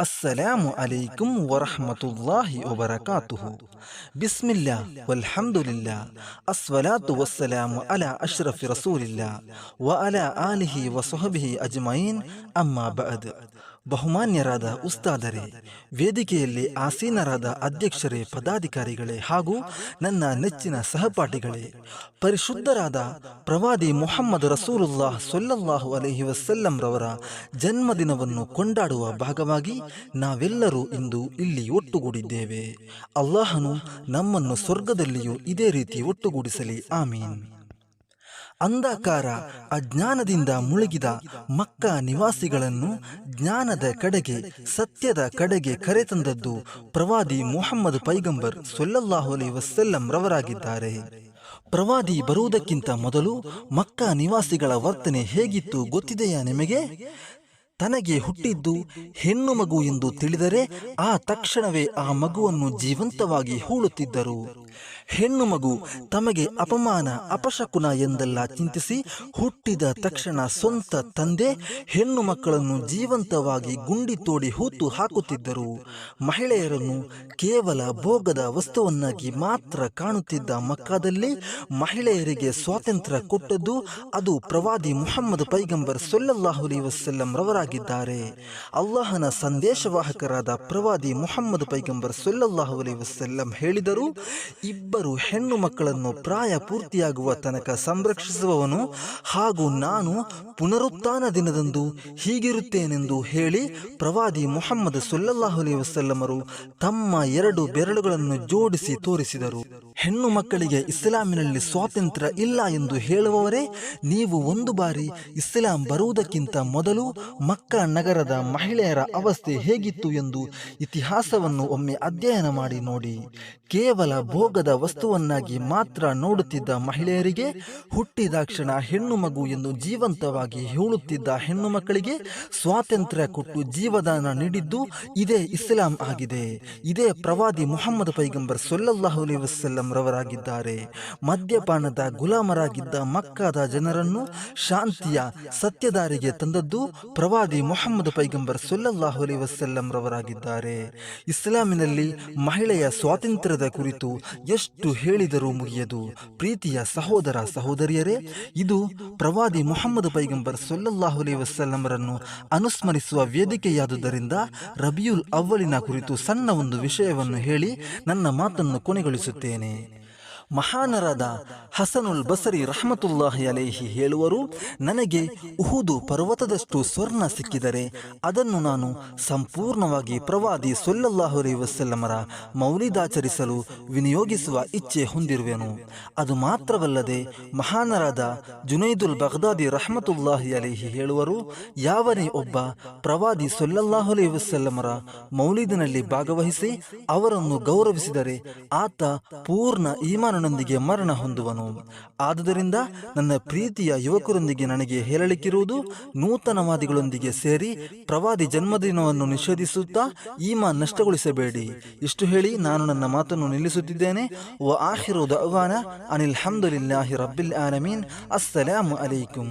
السلام عليكم ورحمة الله وبركاته. بسم الله. والحمد لله. الصلاة والسلام على أشرف رسول الله وعلى آله وصحبه أجمعين. أما بعد. ಬಹುಮಾನ್ಯರಾದ ಉಸ್ತಾದರೆ, ವೇದಿಕೆಯಲ್ಲಿ ಆಸೀನರಾದ ಅಧ್ಯಕ್ಷರೇ, ಪದಾಧಿಕಾರಿಗಳೇ ಹಾಗೂ ನನ್ನ ನೆಚ್ಚಿನ ಸಹಪಾಠಿಗಳೇ, ಪರಿಶುದ್ಧರಾದ ಪ್ರವಾದಿ ಮೊಹಮ್ಮದ್ ರಸೂಲುಲ್ಲಾಹ್ ಸೊಲ್ಲಲ್ಲಾಹು ಅಲಹಿ ವಸಲ್ಲಂ ರವರ ಜನ್ಮದಿನವನ್ನು ಕೊಂಡಾಡುವ ಭಾಗವಾಗಿ ನಾವೆಲ್ಲರೂ ಇಂದು ಇಲ್ಲಿ ಒಟ್ಟುಗೂಡಿದ್ದೇವೆ. ಅಲ್ಲಾಹನು ನಮ್ಮನ್ನು ಸ್ವರ್ಗದಲ್ಲಿಯೂ ಇದೇ ರೀತಿ ಒಟ್ಟುಗೂಡಿಸಲಿ. ಆಮೀನ್. ಅಂಧಕಾರ, ಅಜ್ಞಾನದಿಂದ ಮುಳುಗಿದ ಮಕ್ಕ ನಿವಾಸಿಗಳನ್ನು ಜ್ಞಾನದ ಕಡೆಗೆ, ಸತ್ಯದ ಕಡೆಗೆ ಕರೆತಂದದ್ದು ಪ್ರವಾದಿ ಮೊಹಮ್ಮದ್ ಪೈಗಂಬರ್ ಸೊಲ್ಲಲ್ಲಾಹು ಅಲಿ ವಸಲ್ಲಂ ರವರಾಗಿದ್ದಾರೆ. ಪ್ರವಾದಿ ಬರುವುದಕ್ಕಿಂತ ಮೊದಲು ಮಕ್ಕ ನಿವಾಸಿಗಳ ವರ್ತನೆ ಹೇಗಿತ್ತು ಗೊತ್ತಿದೆಯಾ ನಿಮಗೆ? ತನಗೆ ಹುಟ್ಟಿದ್ದು ಹೆಣ್ಣು ಮಗು ಎಂದು ತಿಳಿದರೆ ಆ ತಕ್ಷಣವೇ ಆ ಮಗುವನ್ನು ಜೀವಂತವಾಗಿ ಹೂಳುತ್ತಿದ್ದರು. ಹೆಣ್ಣು ಮಗು ತಮಗೆ ಅಪಮಾನ, ಅಪಶಕುನ ಎಂದೆಲ್ಲ ಚಿಂತಿಸಿ ಹುಟ್ಟಿದ ತಕ್ಷಣ ಸ್ವಂತ ತಂದೆ ಹೆಣ್ಣು ಮಕ್ಕಳನ್ನು ಜೀವಂತವಾಗಿ ಗುಂಡಿ ತೋಡಿ ಹೂತು ಹಾಕುತ್ತಿದ್ದರು. ಮಹಿಳೆಯರನ್ನು ಕೇವಲ ಭೋಗದ ವಸ್ತುವನ್ನಾಗಿ ಮಾತ್ರ ಕಾಣುತ್ತಿದ್ದ ಮಕ್ಕದಲ್ಲಿ ಮಹಿಳೆಯರಿಗೆ ಸ್ವಾತಂತ್ರ್ಯ ಕೊಟ್ಟದ್ದು ಅದು ಪ್ರವಾದಿ ಮುಹಮ್ಮದ್ ಪೈಗಂಬರ್ ಸೊಲ್ಲಲ್ಲಾಹುಲಿ ವಸಲ್ಲಂ ರವರಾಗಿದ್ದಾರೆ. ಅಲ್ಲಾಹನ ಸಂದೇಶವಾಹಕರಾದ ಪ್ರವಾದಿ ಮುಹಮ್ಮದ್ ಪೈಗಂಬರ್ ಸೊಲ್ಲಾಹುಲಿ ವಸಲ್ಲಂ ಹೇಳಿದರು ಇಬ್ಬರು ಹೆಣ್ಣು ಮಕ್ಕಳನ್ನು ಪ್ರಾಯ ಪೂರ್ತಿಯಾಗುವ ತನಕ ಸಂರಕ್ಷಿಸುವವನು ಹಾಗೂ ನಾನು ಪುನರುತ್ಥಾನ ದಿನದಂದು ಹೀಗಿರುತ್ತೇನೆಂದು ಹೇಳಿ ಪ್ರವಾದಿ ಮೊಹಮ್ಮದ್ ಸುಲ್ಲಾಹುಲಿ ವಸಲ್ಲಮರು ತಮ್ಮ ಎರಡು ಬೆರಳುಗಳನ್ನು ಜೋಡಿಸಿ ತೋರಿಸಿದರು. ಹೆಣ್ಣು ಮಕ್ಕಳಿಗೆ ಇಸ್ಲಾಮಿನಲ್ಲಿ ಸ್ವಾತಂತ್ರ್ಯ ಇಲ್ಲ ಎಂದು ಹೇಳುವವರೇ, ನೀವು ಒಂದು ಬಾರಿ ಇಸ್ಲಾಂ ಬರುವುದಕ್ಕಿಂತ ಮೊದಲು ಮಕ್ಕ ನಗರದ ಮಹಿಳೆಯರ ಅವಸ್ಥೆ ಹೇಗಿತ್ತು ಎಂದು ಇತಿಹಾಸವನ್ನು ಒಮ್ಮೆ ಅಧ್ಯಯನ ಮಾಡಿ ನೋಡಿ. ಕೇವಲ ಭೋಗದ ವಸ್ತುವನ್ನಾಗಿ ಮಾತ್ರ ನೋಡುತ್ತಿದ್ದ ಮಹಿಳೆಯರಿಗೆ ಹುಟ್ಟಿದಾಕ್ಷಣ ಹೆಣ್ಣು ಮಗು ಎಂದು ಜೀವಂತವಾಗಿ ಹೇಳುತ್ತಿದ್ದ ಹೆಣ್ಣು ಮಕ್ಕಳಿಗೆ ಸ್ವಾತಂತ್ರ್ಯ ಕೊಟ್ಟು ಜೀವದಾನ ನೀಡಿದ್ದು ಇದೇ ಇಸ್ಲಾಂ ಆಗಿದೆ. ಇದೇ ಪ್ರವಾದಿ ಮೊಹಮ್ಮದ್ ಪೈಗಂಬರ್ ಸೊಲ್ಲಲ್ಲಾಹು ಅಲಿ ರವರಾಗಿದ್ದಾರೆ. ಮದ್ಯಪಾನದ ಗುಲಾಮರಾಗಿದ್ದ ಮಕ್ಕಾದ ಜನರನ್ನು ಶಾಂತಿಯ ಸತ್ಯದಾರಿಗೆ ತಂದದ್ದು ಪ್ರವಾದಿ ಮೊಹಮ್ಮದ್ ಪೈಗಂಬರ್ ಸೊಲ್ಲಲ್ಲಾಹು ಅಲಿ ರವರಾಗಿದ್ದಾರೆ. ಇಸ್ಲಾಮಿನಲ್ಲಿ ಮಹಿಳೆಯ ಸ್ವಾತಂತ್ರ್ಯದ ಕುರಿತು ಎಷ್ಟು ಹೇಳಿದರೂ ಮುಗಿಯದು. ಪ್ರೀತಿಯ ಸಹೋದರ ಸಹೋದರಿಯರೇ, ಇದು ಪ್ರವಾದಿ ಮೊಹಮ್ಮದ್ ಪೈಗಂಬರ್ ಸೊಲ್ಲಲ್ಲಾಹು ವಸಲ್ಲಮರನ್ನು ಅನುಸ್ಮರಿಸುವ ವೇದಿಕೆಯಾದುದರಿಂದ ರಬಿಯುಲ್ ಅವ್ವಲಿನ ಕುರಿತು ಸಣ್ಣ ಒಂದು ವಿಷಯವನ್ನು ಹೇಳಿ ನನ್ನ ಮಾತನ್ನು ಕೊನೆಗೊಳಿಸುತ್ತೇನೆ. ಮಹಾನರಾದ ಹಸನುಲ್ ಬಸರಿ ರಹಮತುಲ್ಲಾಹಿ ಅಲೇಹಿ ಹೇಳುವರು, ನನಗೆ ಉಹುದು ಪರ್ವತದಷ್ಟು ಸ್ವರ್ಣ ಸಿಕ್ಕಿದರೆ ಅದನ್ನು ನಾನು ಸಂಪೂರ್ಣವಾಗಿ ಪ್ರವಾದಿ ಸೊಲ್ಲಲ್ಲಾಹು ಅಲೈ ವಸಲ್ಲಮರ ಮೌಲಿದಾಚರಿಸಲು ವಿನಿಯೋಗಿಸುವ ಇಚ್ಛೆ ಹೊಂದಿರುವೆನು. ಅದು ಮಾತ್ರವಲ್ಲದೆ ಮಹಾನರಾದ ಜುನೈದುಲ್ ಬಗ್ದಾದಿ ರಹಮತುಲ್ಲಾಹಿ ಅಲೇಹಿ ಹೇಳುವರು, ಯಾವನೇ ಒಬ್ಬ ಪ್ರವಾದಿ ಸೊಲ್ಲಲ್ಲಾಹು ಅಲೈ ವಸಲ್ಲಮರ ಮೌಲಿದಿನಲ್ಲಿ ಭಾಗವಹಿಸಿ ಅವರನ್ನು ಗೌರವಿಸಿದರೆ ಆತ ಪೂರ್ಣ ಈಮಾನ ನೊಂದಿಗೆ ಮರಣ ಹೊಂದುವನು. ಆದುದರಿಂದ ನನ್ನ ಪ್ರೀತಿಯ ಯುವಕರೊಂದಿಗೆ ನನಗೆ ಹೇಳಲಿಕ್ಕಿರುವುದು ನೂತನವಾದಿಗಳೊಂದಿಗೆ ಸೇರಿ ಪ್ರವಾದಿ ಜನ್ಮದಿನವನ್ನು ನಿಷೇಧಿಸುತ್ತಾ ಈಮಾ ನಷ್ಟಗೊಳಿಸಬೇಡಿ. ಇಷ್ಟು ಹೇಳಿ ನಾನು ನನ್ನ ಮಾತನ್ನು ನಿಲ್ಲಿಸುತ್ತಿದ್ದೇನೆ. ಓ ಆಹಿರು ದವಾನ ಅನಿಲ್ ಹಮ್ದುಲಿಲ್ಲಾಹಿ ರಬ್ಬಿಲ್ ಆಲಮೀನ್. ಅಸ್ಸಲಾಮು ಅಲೈಕುಂ